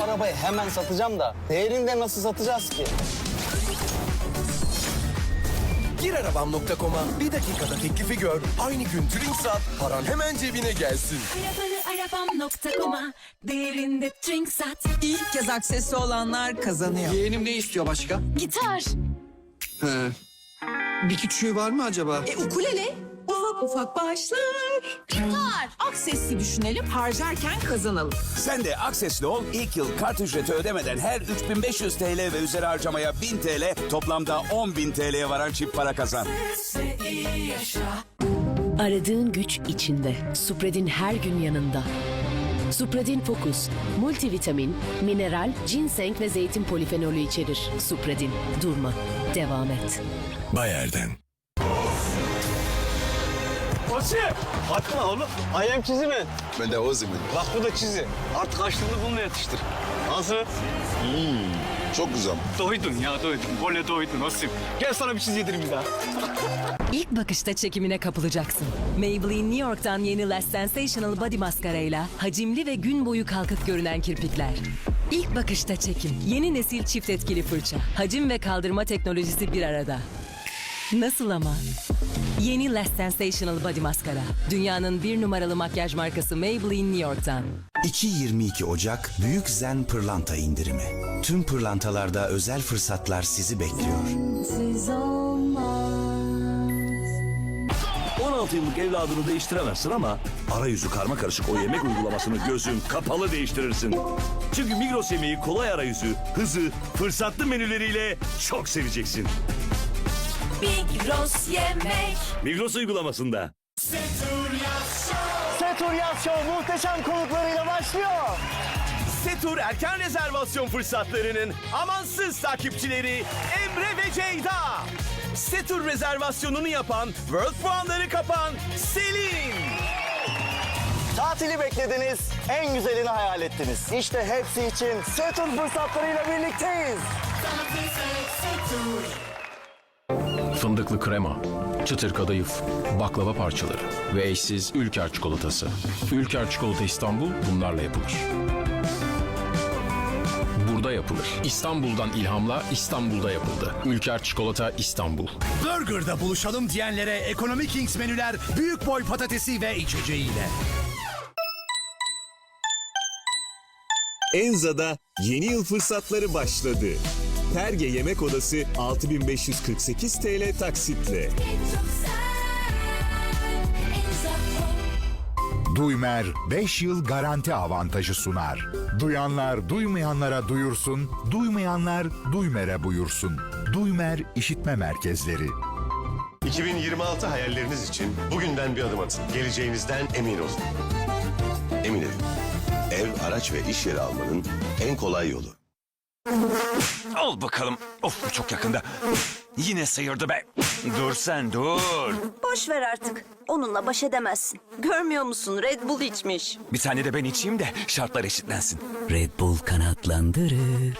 bu arabayı hemen satacağım da değerini de nasıl satacağız ki? Gir arabam.com'a bir dakikada teklifi gör. Aynı gün Twing sat. Paran hemen cebine gelsin. Arabanı arabam.com'a değerinde drink sat. İlk kez aksesi olanlar kazanıyor. Yeğenim ne istiyor başka? Gitar. He. Bir küçüğü var mı acaba? E ukulele ufak ufak başlar. Gitar. Aksesli düşünelim harcarken kazanalım. Sen de Akses'li ol. İlk yıl kart ücreti ödemeden her 3500 TL ve üzeri harcamaya 1000 TL, toplamda 10.000 TL'ye varan çift para kazan. Aradığın güç içinde. Supredin her gün yanında. Supredin Focus, multivitamin, mineral, ginseng ve zeytin polifenolü içerir. Supredin, durma, devam et. Bayer'den. Koçum! Bakma oğlum. Ayağım çizi mi? Ben de Ozyman. Bak bu da çizi. Artık açtığında bununla yatıştır. Nasıl? Çok güzel. Doydun ya doydun. Gole doydun Osim. Gel sana bir çiz yedireyim bir daha. İlk bakışta çekimine kapılacaksın. Maybelline New York'tan yeni Last Sensational Body Mascara'yla hacimli ve gün boyu kalkık görünen kirpikler. İlk bakışta çekim. Yeni nesil çift etkili fırça. Hacim ve kaldırma teknolojisi bir arada. Nasıl ama? Yeni Last Sensational Body Mascara. Dünyanın bir numaralı makyaj markası Maybelline New York'tan. 2-22 Ocak Büyük Zen Pırlanta indirimi. Tüm pırlantalarda özel fırsatlar sizi bekliyor. 16 yıllık evladını değiştiremezsin ama arayüzü karma karışık o yemek uygulamasını gözün kapalı değiştirirsin. Çünkü Migros yemeği kolay arayüzü, hızı, fırsatlı menüleriyle çok seveceksin. Big Ross yemek. Migros uygulamasında. Setur Yaz Show muhteşem konuklarıyla başlıyor. Setur erken rezervasyon fırsatlarının amansız takipçileri Emre ve Ceyda. Setur rezervasyonunu yapan, World puanları kapan Selin. Tatili beklediniz, en güzelini hayal ettiniz. İşte hepsi için Setur fırsatlarıyla birlikteyiz. Fındıklı krema, çıtır kadayıf, baklava parçaları ve eşsiz Ülker çikolatası. Ülker çikolata İstanbul bunlarla yapılır. Burada yapılır. İstanbul'dan ilhamla İstanbul'da yapıldı. Ülker çikolata İstanbul. Burger'da buluşalım diyenlere Ekonomi Kings menüler büyük boy patatesi ve içeceğiyle. Enza'da yeni yıl fırsatları başladı. Perge Yemek Odası 6548 TL taksitle. Duymer 5 yıl garanti avantajı sunar. Duyanlar duymayanlara duyursun, duymayanlar Duymer'e buyursun. Duymer İşitme Merkezleri. 2026 hayalleriniz için bugünden bir adım atın. Geleceğinizden emin olun. Emin. Ev, araç ve iş yeri almanın en kolay yolu. Al bakalım. Of bu çok yakında. Yine sıyırdı be. Dur sen dur. Boş ver artık. Onunla baş edemezsin. Görmüyor musun? Red Bull içmiş. Bir tane de ben içeyim de şartlar eşitlensin. Red Bull kanatlandırır.